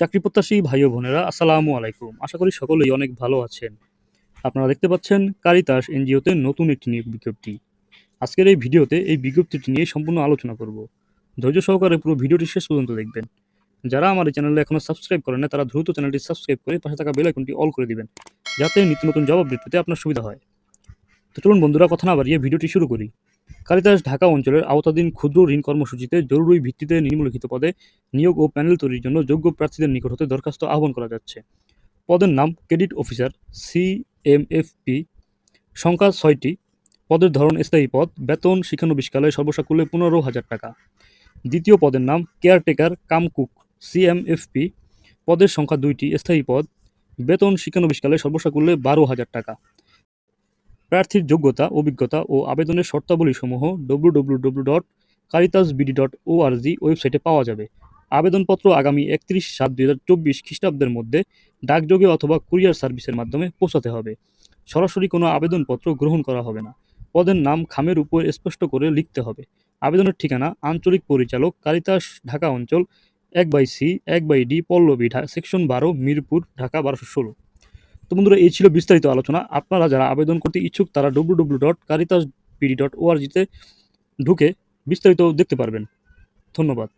চাকরি প্রত্যাশী ভাই বোনেরা, আসসালামু আলাইকুম। আশা করি সকলেই অনেক ভালো আছেন। আপনারা দেখতে পাচ্ছেন কারিতাস এনজিওতে নতুন একটি নিয়োগ বিজ্ঞপ্তি। আজকের এই ভিডিওতে এই বিজ্ঞপ্তিটি নিয়ে সম্পূর্ণ আলোচনা করব। ধৈর্য সহকারে পুরো ভিডিওটি শেষ পর্যন্ত দেখবেন। যারা আমার এই চ্যানেলে এখনও সাবস্ক্রাইব করেন না, তারা দ্রুত চ্যানেলটি সাবস্ক্রাইব করে পাশে থাকা বেল আইকনটি অল করে দিবেন, যাতে নিত্য নতুন জব আপডেট পেতে আপনার সুবিধা হয়। তো চলুন বন্ধুরা, কথা না বাড়িয়ে ভিডিওটি শুরু করি। কালিদাস ঢাকা অঞ্চলের আওতাধীন ক্ষুদ্র ঋণ কর্মসূচিতে জরুরি ভিত্তিতে নিম্নলিখিত পদে নিয়োগ ও প্যানেল তৈরির জন্য যোগ্য প্রার্থীদের নিকট হতে দরখাস্ত আহ্বান করা যাচ্ছে। পদের নাম ক্রেডিট অফিসার সিএমএফপি সংখ্যা ছয়টি। পদের ধরন স্থায়ী পদ, বেতন শিক্ষানবিশকালে সর্বসাকুল্যে পনেরো হাজার টাকা। দ্বিতীয় পদের নাম কেয়ারটেকার কাম কুক সিএমএফপি পদের সংখ্যা দুইটি, স্থায়ী পদ, বেতন শিক্ষানবিশকালে সর্বসাকুল্যে বারো হাজার টাকা। প্রার্থীর যোগ্যতা, অভিজ্ঞতা ও আবেদনের শর্তাবলীসমূহ ডব্লু ডট ডট ওয়েবসাইটে পাওয়া যাবে। আবেদনপত্র আগামী একত্রিশ সাত দুই হাজার চব্বিশ খ্রিস্টাব্দের মধ্যে ডাকযোগে অথবা কুরিয়ার সার্ভিসের মাধ্যমে পৌঁছাতে হবে। সরাসরি কোনো আবেদনপত্র গ্রহণ করা হবে না। পদের নাম খামের উপর স্পষ্ট করে লিখতে হবে। আবেদনের ঠিকানা আঞ্চলিক পরিচালক কারিতাস ঢাকা অঞ্চল, এক বাই সি, এক বাই ডি, পল্লবী সেকশন বারো, মিরপুর, ঢাকা বারোশো ষোলো। তো বন্ধুরা, এই ছিল বিস্তারিত আলোচনা। আপনারা যারা আবেদন করতে ইচ্ছুক, তারা W W dot Caritas BD dot ওআরজিতে ঢুকে বিস্তারিত দেখতে পারবেন। ধন্যবাদ।